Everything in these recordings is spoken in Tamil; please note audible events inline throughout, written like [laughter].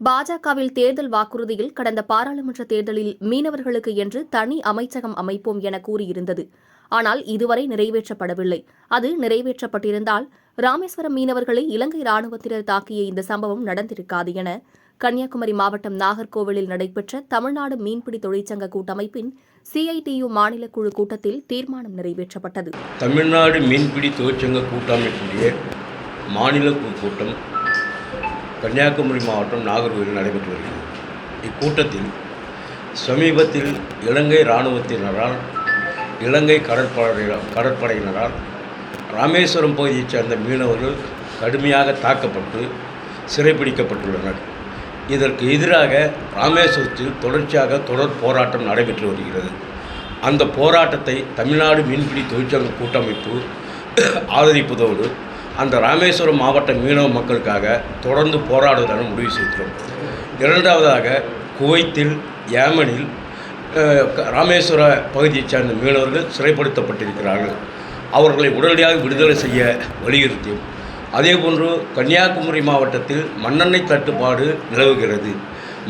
பாஜகவில் தேர்தல் வாக்குறுதியில் கடந்த பாராளுமன்ற தேர்தலில் மீனவர்களுக்கு என்று தனி அமைச்சகம் அமைப்போம் என கூறியிருந்தது. ஆனால் இதுவரை நிறைவேற்றப்படவில்லை. அது நிறைவேற்றப்பட்டிருந்தால் ராமேஸ்வரம் மீனவர்களை இலங்கை ராணுவத்தினர் தாக்கிய இந்த சம்பவம் நடந்திருக்காது என கன்னியாகுமரி மாவட்டம் நாகர்கோவிலில் நடைபெற்ற தமிழ்நாடு மீன்பிடி தொழிற்சங்க கூட்டமைப்பின் சிஐடியு மாநில குழு கூட்டத்தில் தீர்மானம் நிறைவேற்றப்பட்டது. தமிழ்நாடு மீன்பிடி தொழிற்சங்க கூட்டமைப்புடைய மாநில குழு கூட்டம் கன்னியாகுமரி மாவட்டம் நாகர்கோவில் நடைபெற்று வருகிறது. இக்கூட்டத்தில் சமீபத்தில் இலங்கை இராணுவத்தினரால் இலங்கை கடற்படை கடற்படையினரால் ராமேஸ்வரம் பகுதியைச் சேர்ந்த மீனவர்கள் கடுமையாக தாக்கப்பட்டு சிறைப்பிடிக்கப்பட்டுள்ளனர் இதற்கு எதிராக ராமேஸ்வரத்தில் தொடர்ச்சியாக தொடர் போராட்டம் நடைபெற்று வருகிறது. அந்த போராட்டத்தை தமிழ்நாடு மீன்பிடி தொழிற்சங்க கூட்டமைப்பு ஆதரிப்பதோடு அந்த ராமேஸ்வரம் மாவட்ட மீனவ மக்களுக்காக தொடர்ந்து போராடுவதான முடிவு செய்கிறோம் இரண்டாவதாக குவைத்தில் ஏமனில் ராமேஸ்வர பகுதியைச் சேர்ந்த மீனவர்கள் சிறைப்படுத்தப்பட்டிருக்கிறார்கள். அவர்களை உடனடியாக விடுதலை செய்ய வலியுறுத்தியும் அதேபோன்று கன்னியாகுமரி மாவட்டத்தில் மண்ணெண்ணெய் தட்டுப்பாடு நிலவுகிறது.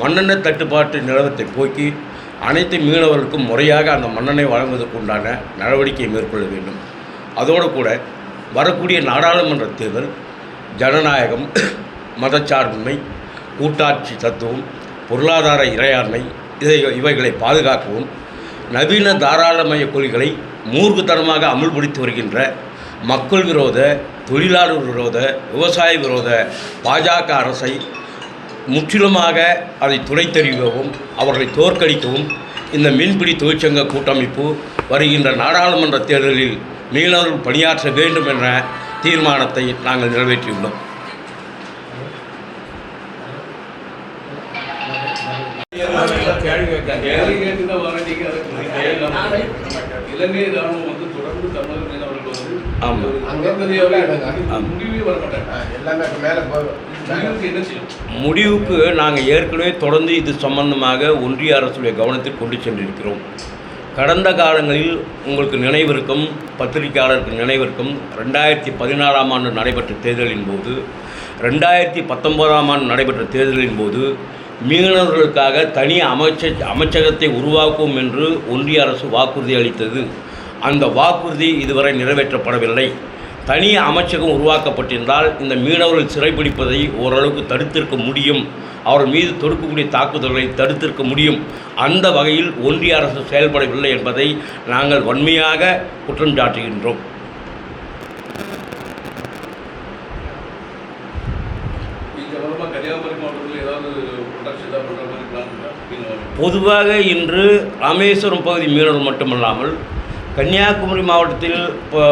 மண்ணெண்ணெய் தட்டுப்பாட்டு நிலவத்தை போக்கி அனைத்து மீனவர்களுக்கும் முறையாக அந்த மண்ணெண்ணெய் வழங்குவதற்குண்டான நடவடிக்கையை மேற்கொள்ள வேண்டும். அதோடு கூட வரக்கூடிய நாடாளுமன்ற தேர்தல் ஜனநாயகம் [clears throat] மதச்சார்பின்மை கூட்டாட்சி தத்துவம் பொருளாதார இறையாண்மை இதை இவைகளை பாதுகாக்கவும் நவீன தாராளமய கொள்கைகளை மூர்க்குத்தனமாக அமுல்படுத்தி வருகின்ற மக்கள் விரோத தொழிலாளர் விரோத விவசாய விரோத பாஜக அரசை முற்றிலுமாக அதை துடைத்தெறியவும் அவர்களை தோற்கடிக்கவும் இந்த மீன்பிடி தொழிற்சங்க கூட்டமைப்பு வருகின்ற நாடாளுமன்ற தேர்தலில் மீனவர்கள் பணியாற்ற வேண்டும் என்ற தீர்மானத்தை நாங்கள் நிறைவேற்றியுள்ளோம். இலங்கை ராணுவம் வந்து தொடர்ந்து தமிழக மீனவர்கள் முடிவுக்கு முடிவுக்கு நாங்கள் ஏற்கனவே தொடர்ந்து இது சம்பந்தமாக ஒன்றிய அரசுடைய கவனத்தில் கொண்டு சென்றிருக்கிறோம். கடந்த காலங்களில் உங்களுக்கு நினைவிருக்கும் பத்திரிகையாளருக்கு நினைவிருக்கும் ரெண்டாயிரத்தி பதினாறாம் ஆண்டு நடைபெற்ற தேர்தலின் போது ரெண்டாயிரத்தி பத்தொன்பதாம் ஆண்டு நடைபெற்ற தேர்தலின் போது மீனவர்களுக்காக தனி அமைச்ச அமைச்சகத்தை உருவாக்குவோம் என்று ஒன்றிய அரசு வாக்குறுதி அளித்தது. அந்த வாக்குறுதி இதுவரை நிறைவேற்றப்படவில்லை. தனி அமைச்சகம் உருவாக்கப்பட்டிருந்தால் இந்த மீனவர்கள் சிறைபிடிப்பதை ஓரளவுக்கு தடுத்திருக்க முடியும். அவர்கள் மீது தொடுக்கக்கூடிய தாக்குதல்களை தடுத்திருக்க முடியும். அந்த வகையில் ஒன்றிய அரசு செயல்படவில்லை என்பதை நாங்கள் வன்மையாக குற்றம் சாட்டுகின்றோம். பொதுவாக இன்று ராமேஸ்வரம் பகுதி மீனவர்கள் மட்டுமல்லாமல் கன்னியாகுமரி மாவட்டத்தில் இப்போ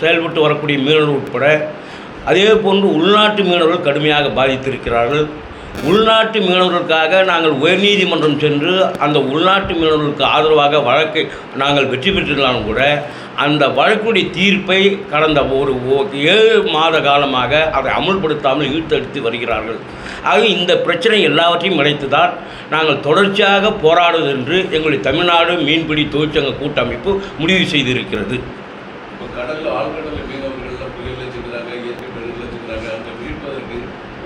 செயல்பட்டு வரக்கூடிய மீனவர்கள் உட்பட அதே போன்று உள்நாட்டு மீனவர்கள் கடுமையாக பாதித்திருக்கிறார்கள். உள்நாட்டு மீனவர்களுக்காக நாங்கள் உயர்நீதிமன்றம் சென்று அந்த உள்நாட்டு மீனவர்களுக்கு ஆதரவாக வழக்கை நாங்கள் வெற்றி பெற்றிருந்தாலும் கூட அந்த வழக்குடைய தீர்ப்பை கடந்த ஒரு ஓ- ஏழு மாத காலமாக அதை அமுல்படுத்தாமல் இழுத்தடித்து வருகிறார்கள். ஆக இந்த பிரச்சனை எல்லாவற்றையும் இணைத்துதான் நாங்கள் தொடர்ச்சியாக போராடுவது என்று எங்களுடைய தமிழ்நாடு மீன்பிடி தொழிற்சங்க கூட்டமைப்பு முடிவு செய்திருக்கிறது.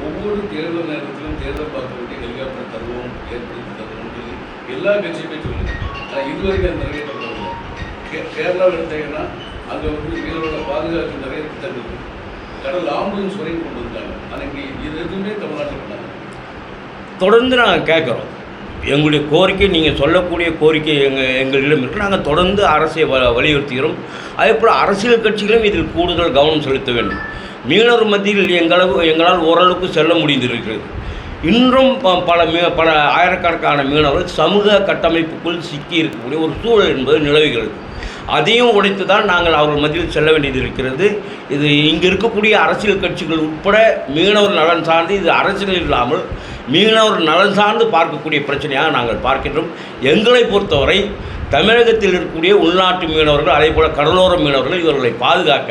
ஒவ்வொரு தேர்தல் நேரத்திலும் தேர்தல் பார்க்கக்கூடிய ஹெலிகாப்டர் தருவோம் ஏற்படுத்தி தருவோம் சொல்லி எல்லா கட்சியுமே சொல்லுது. ஆனால் இதுவரைக்கும் அது நிறைவேற்றப்படவில்லை கே கேரளாவில் எடுத்தீங்கன்னா அங்கே வந்து மீனவர்களை பாதுகாப்பு நிறைய திட்டங்கள் இருக்கு கடல் ஆம்புலன்ஸ் வரையும் கொண்டு வந்தாங்க. ஆனால் இங்கே இது எதுவுமே தமிழ்நாட்டில் பண்ணாங்க தொடர்ந்து நாங்கள் கேட்குறோம் எங்களுடைய கோரிக்கை நீங்கள் சொல்லக்கூடிய கோரிக்கை எங்கள் எங்களிடம் இருக்கு. நாங்கள் தொடர்ந்து அரசை வ வலியுறுத்துகிறோம். அதேபோல் அரசியல் கட்சிகளும் இதில் கூடுதல் கவனம் செலுத்த வேண்டும். மீனவர் மத்தியில் எங்களவு எங்களால் ஓரளவுக்கு செல்ல முடிந்திருக்கிறது. இன்றும் ப- பல மீ பல ஆயிரக்கணக்கான மீனவர்கள் சமூக கட்டமைப்புக்குள் சிக்கி இருக்கக்கூடிய ஒரு சூழல் என்பது நிலவுகிறது. அதையும் உடைத்து தான் நாங்கள் அவர்கள் மத்தியில் செல்ல வேண்டியது இருக்கிறது. இது இங்கே இருக்கக்கூடிய அரசியல் கட்சிகள் உட்பட மீனவர் நலன் சார்ந்து இது அரசியல் இல்லாமல் மீனவர் நலன் சார்ந்து பார்க்கக்கூடிய பிரச்சனையாக நாங்கள் பார்க்கின்றோம். எங்களை பொறுத்தவரை தமிழகத்தில் இருக்கக்கூடிய உள்நாட்டு மீனவர்கள் அதே போல் கடலோர மீனவர்கள் இவர்களை பாதுகாக்க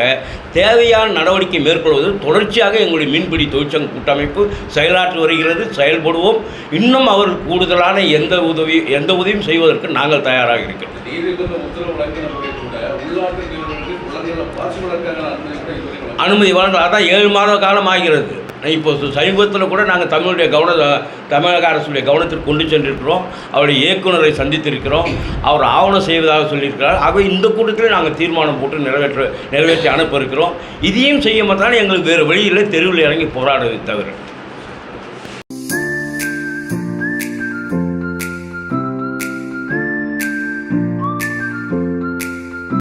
தேவையான நடவடிக்கை மேற்கொள்வது தொடர்ச்சியாக எங்களுடைய மீன்பிடி தொழிற்சங்க கூட்டமைப்பு செயலாற்றி வருகிறது. செயல்படுவோம். இன்னும் அவர்கள் கூடுதலான எந்த உதவி எந்த உதவியும் செய்வதற்கு நாங்கள் தயாராக இருக்கிறோம். அனுமதி கூட இதுவரை வழங்கப்படவில்லை. அனுமதி வழங்கல் அதான் ஏழு மாத காலம் ஆகிறது. இப்போ சமீபத்தில் கூட நாங்கள் தமிழுடைய கவன தமிழக அரசுடைய கவனத்திற்கு கொண்டு சென்றிருக்கிறோம். அவருடைய இயக்குனரை சந்தித்திருக்கிறோம். அவர் ஆவணம் செய்வதாக சொல்லியிருக்கிறார். ஆகவே இந்த கூட்டத்தில் நாங்கள் தீர்மானம் போட்டு நிறைவேற்ற நிறைவேற்றி அனுப்ப இருக்கிறோம். இதையும் செய்ய மாட்டாலும் எங்களுக்கு வேறு வழியில் தெருவில் இறங்கி போராடுவதை தவிர.